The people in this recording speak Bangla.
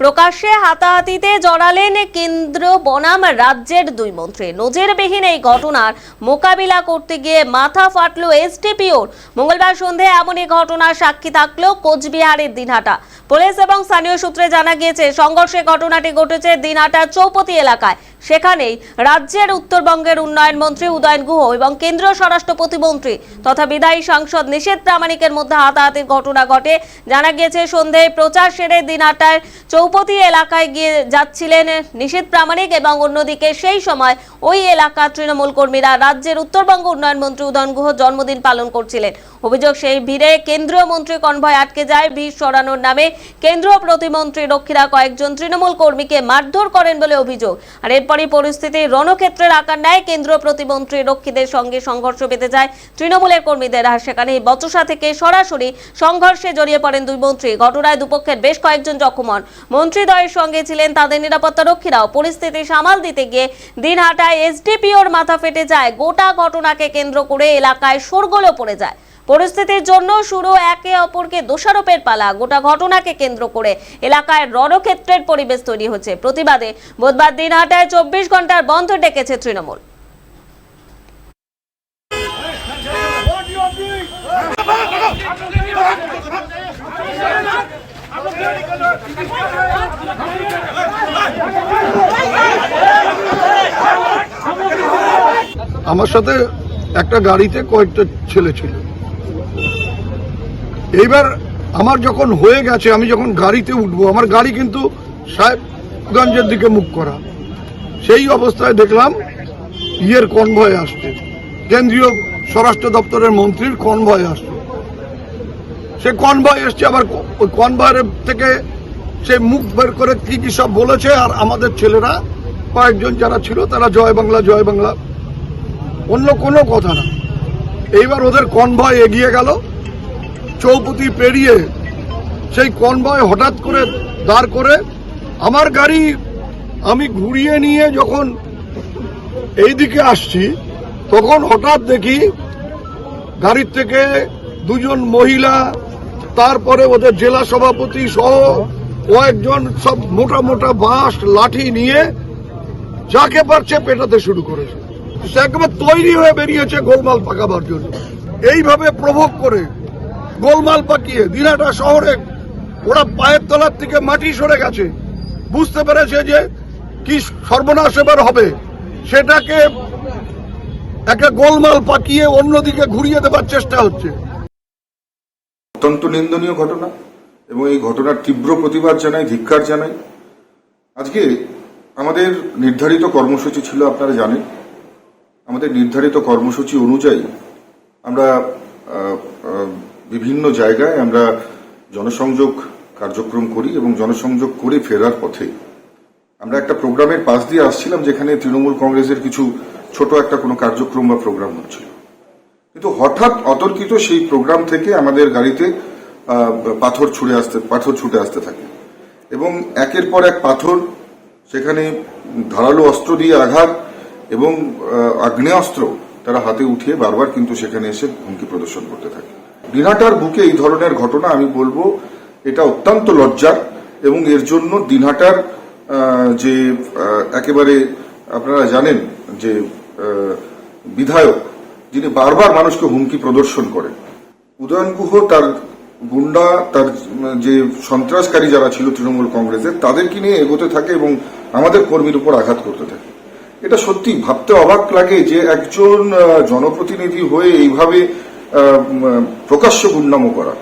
প্রকাশ্যে হাতাহাতিতে জড়ালেন কেন্দ্র বনাম রাজ্যের দুই মন্ত্রী। নজিরবিহীন এই ঘটনার মোকাবিলা করতে গিয়ে মাথা ফাটল এসডিপিওর। মঙ্গলবার সন্ধে এমনই ঘটনার সাক্ষী থাকল কোচবিহারের দিনহাটা। পুলিশ এবং স্থানীয় সূত্রে জানা গিয়েছে, সংঘর্ষে ঘটনাটি ঘটেছে দিনহাটা চৌপতি এলাকায়। সেখানেই রাজ্যের উত্তরবঙ্গের উন্নয়ন মন্ত্রী উদয়ন গুহ এবং কেন্দ্রীয় স্বরাষ্ট্র প্রতিমন্ত্রী তথা বিদায়ী সাংসদ নিষেধ প্রামাণিকের মধ্যে হাতাহাতির ঘটনা ঘটে। জানা গিয়েছে, সন্ধ্যায় প্রচার সেরে দিনহাটার চৌপতি এলাকায় গিয়ে যাচ্ছিলেন নিষেধ প্রামাণিক এবং অন্যদিকে সেই সময় ওই এলাকার তৃণমূল কর্মীরা রাজ্যের উত্তরবঙ্গ উন্নয়ন মন্ত্রী উদয়ন গুহ জন্মদিন পালন করছিলেন। অভিযোগ সেই ভিড়ে কেন্দ্রীয় মন্ত্রী কনভয় আটকে যায়, ভিড় সরানোর নামে কেন্দ্রীয় প্রতিমন্ত্রী রক্ষীরা কয়েকজন তৃণমূল কর্মীকে মারধর করেন বলে অভিযোগ। আর এরপরই পরিস্থিতি রণক্ষেত্রের আকার নেয়। কেন্দ্রীয় প্রতিমন্ত্রী রক্ষীদের সঙ্গে সংঘর্ষ বেঁধে যায় তৃণমূলের কর্মীদের। আর সেখানে বচসা থেকে সরাসরি সংঘর্ষে জড়িয়ে পড়েন দুই মন্ত্রী। ঘটনায় দুপক্ষের বেশ কয়েকজন জখম হন মন্ত্রীদ্বয়ের সঙ্গে ছিলেন তাদের নিরাপত্তা রক্ষীরাও। পরিস্থিতি সামাল দিতে গিয়ে দিনহাটায় এসডিপিওর মাথা ফেটে যায়। গোটা ঘটনাকে কেন্দ্র করে এলাকায় শোরগোলও পড়ে যায়। পরিস্থিতির জন্য শুরু একে অপরকে দোষারোপের পালা। গোটা ঘটনাকে কেন্দ্র করে এলাকায় রণক্ষেত্রের পরিবেশ তৈরি হচ্ছে। প্রতিবাদে বুধবার দিনহাটায় চব্বিশ ঘণ্টার বন্ধ ডেকেছে তৃণমূল। আমার সাথে একটা গাড়িতে কয়েকটা ছেলে ছিল। এইবার আমার যখন হয়ে গেছে, আমি যখন গাড়িতে উঠবো, আমার গাড়ি কিন্তু সাহেবগঞ্জের দিকে মুখ করা। সেই অবস্থায় দেখলাম ইয়ের কনভয় আসছে। কেন্দ্রীয় স্বরাষ্ট্র দপ্তরের মন্ত্রীর কনভয় আসছে। সে কনভয় এসছে, আবার ওই কনভয়ের থেকে সে মুখ বের করে কি কি সব বলেছে, আর আমাদের ছেলেরা কয়েকজন যারা ছিল, তারা জয় বাংলা জয় বাংলা, অন্য কোনো কথা না। এইবার ওদের কনভয় এগিয়ে গেল। চৌপতি পেরিয়ে সেই কনভয় হঠাৎ করে দাঁড় করে আমার গাড়ি আমি ঘুরিয়ে নিয়ে যখন এই দিকে আসছি, তখন হঠাৎ দেখি গাড়ির থেকে দুজন মহিলা, তারপরে ওদের জেলা সভাপতি সহ কয়েকজন সব মোটা মোটা বাঁশ, লাঠি নিয়ে যাকে পারছে পেটাতে শুরু করেছে। সে একেবারে তৈরি হয়ে বেরিয়েছে গোলমাল পাকাবার জন্য। এইভাবে প্রভোগ করে গোলমাল পাকিয়ে দিনাটা শহরে ওরা পায়ের তলার থেকে মাটি সরে গেছে। বুঝতে পেরেছে যে কি সর্বনাশ এবার হবে। সেটাকে একটা গোলমাল পাকিয়ে অন্যদিকে ঘুরিয়ে দেবার চেষ্টা হচ্ছে। অত্যন্ত নিন্দনীয় ঘটনা এবং এই ঘটনার তীব্র প্রতিবাদ জানাই ধিক্ষার জানাই। আজকে আমাদের নির্ধারিত কর্মসূচি ছিল, আপনারা জানেন। আমাদের নির্ধারিত কর্মসূচি অনুযায়ী আমরা বিভিন্ন জায়গায় আমরা জনসংযোগ কার্যক্রম করি এবং জনসংযোগ করে ফেরার পথে। আমরা একটা প্রোগ্রামের পাশ দিয়ে আসছিলাম যেখানে তৃণমূল কংগ্রেসের কিছু ছোট একটা কোনো কার্যক্রম বা প্রোগ্রাম হচ্ছিল। কিন্তু হঠাৎ অতর্কিত সেই প্রোগ্রাম থেকে আমাদের গাড়িতে পাথর ছুড়ে আসতে, পাথর ছুটে আসতে থাকে। এবং একের পর এক পাথর সেখানে ধারালো অস্ত্র দিয়ে আঘাত এবং আগ্নেয়াস্ত্র তারা হাতে উঠিয়ে বারবার কিন্তু সেখানে এসে হুমকি প্রদর্শন করতে থাকে। দিনহাটার বুকে এই ধরনের ঘটনা, আমি বলব, এটা অত্যন্ত লজ্জার এবং এর জন্য দিনহাটার যে একেবারে আপনারা জানেন যে বিধায়ক, যিনি বারবার মানুষকে হুমকি প্রদর্শন করেন। উদয়ন গুহ তার গুন্ডা, তার যে সন্ত্রাসকারী যারা ছিল তৃণমূল কংগ্রেসের, তাদেরকে নিয়ে এগোতে থাকে এবং আমাদের কর্মীর উপর আঘাত করতে থাকে। এটা সত্যি ভাবতে অবাক লাগে যে একজন জনপ্রতিনিধি হয়ে এইভাবে প্রকাশ্য গুন্ডামো করা।